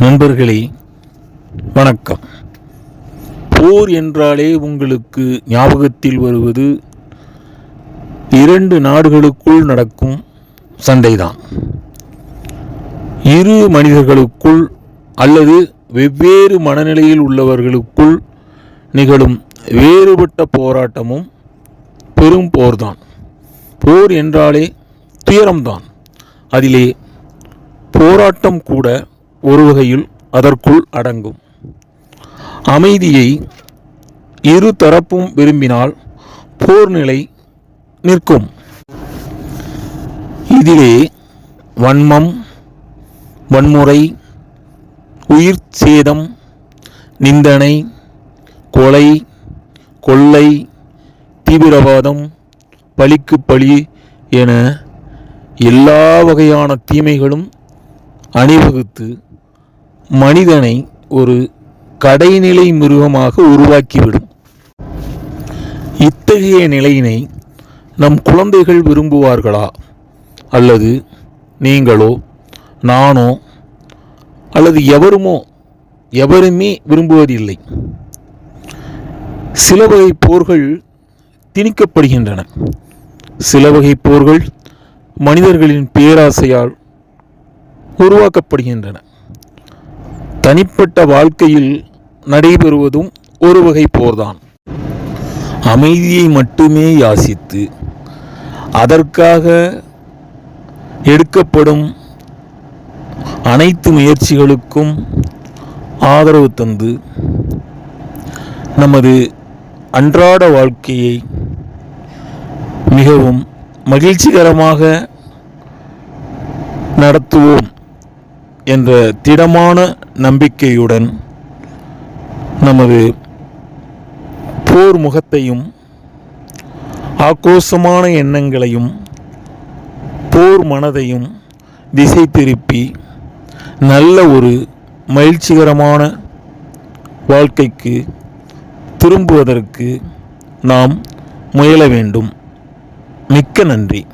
நண்பர்களே வணக்கம். போர் என்றாலே உங்களுக்கு ஞாபகத்தில் வருவது இரண்டு நாடுகளுக்குள் நடக்கும் சண்டைதான். இரு மனிதர்களுக்குள் அல்லது வெவ்வேறு மனநிலையில் உள்ளவர்களுக்குள் நிகழும் வேறுபட்ட போராட்டமும் பெரும் போர்தான். போர் என்றாலே துயரம்தான். அதிலே போராட்டம் கூட ஒரு வகையில் அதற்குள் அடங்கும். அமைதியை இரு தரப்பும் விரும்பினால் போர் நிலை நிற்கும். இதிலே வன்மம் வன்முறை உயிர் சேதம் நிந்தனை கொலை கொள்ளை தீவிரவாதம் பழிக்கு பழி என எல்லா வகையான தீமைகளும் அணிவகுத்து மனிதனை ஒரு கடைநிலை மிருகமாக உருவாக்கிவிடும். இத்தகைய நிலையினை நம் குழந்தைகள் விரும்புவார்களா? அல்லது நீங்களோ நானோ அல்லது எவருமோ எவருமே விரும்புவதில்லை. சில வகை போர்கள் திணிக்கப்படுகின்றன. சில வகை போர்கள் மனிதர்களின் பேராசையால் உருவாக்கப்படுகின்றன. தனிப்பட்ட வாழ்க்கையில் நடைபெறுவதும் ஒரு வகை போர்தான். அமைதியை மட்டுமே யாசித்து அதற்காக எடுக்கப்படும் அனைத்து முயற்சிகளுக்கும் ஆதரவு தந்து நமது அன்றாட வாழ்க்கையை மிகவும் மகிழ்ச்சிகரமாக நடத்துவோம். என்ற திடமான நம்பிக்கையுடன் நமது போர் முகத்தையும் ஆக்ரோஷமான எண்ணங்களையும் போர் மனதையும் திசை திருப்பி நல்ல ஒரு மகிழ்ச்சிகரமான வாழ்க்கைக்கு திரும்புவதற்கு நாம் முயல வேண்டும். மிக்க நன்றி.